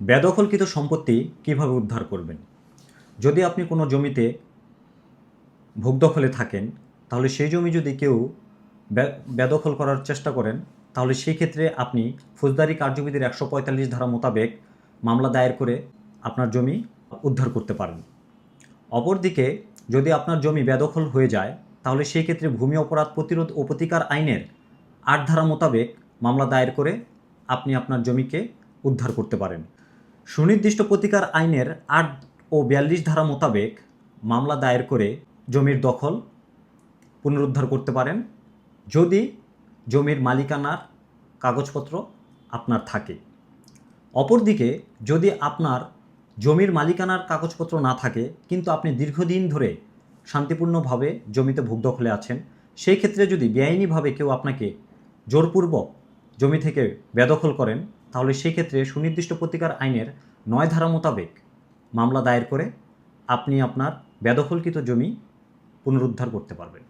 বেদখলকৃত সম্পত্তি কীভাবে উদ্ধার করবেন? যদি আপনি কোনো জমিতে ভোগদখলে থাকেন, তাহলে সেই জমি যদি কেউ বেদখল করার চেষ্টা করেন, তাহলে সেই ক্ষেত্রে আপনি ফৌজদারি কার্যবিধির একশো পঁয়তাল্লিশ ধারা মোতাবেক মামলা দায়ের করে আপনার জমি উদ্ধার করতে পারেন। অপরদিকে, যদি আপনার জমি বেদখল হয়ে যায়, তাহলে সেই ক্ষেত্রে ভূমি অপরাধ প্রতিরোধ ও প্রতিকার আইনের আট ধারা মোতাবেক মামলা দায়ের করে আপনি আপনার জমিকে উদ্ধার করতে পারেন। সুনির্দিষ্ট প্রতিকার আইনের আট ও বিয়াল্লিশ ধারা মোতাবেক মামলা দায়ের করে জমির দখল পুনরুদ্ধার করতে পারেন যদি জমির মালিকানার কাগজপত্র আপনার থাকে। অপরদিকে, যদি আপনার জমির মালিকানার কাগজপত্র না থাকে, কিন্তু আপনি দীর্ঘদিন ধরে শান্তিপূর্ণভাবে জমিতে ভূগদখলে আছেন, সেই ক্ষেত্রে যদি বেআইনিভাবে কেউ আপনাকে জোরপূর্বক জমি থেকে বেদখল করেন তাহলে সেক্ষেত্রে সুনির্দিষ্ট প্রতিকার আইনের নয় ধারা মোতাবেক মামলা দায়ের করে আপনি আপনার বেদখলকৃত জমি পুনরুদ্ধার করতে পারবেন।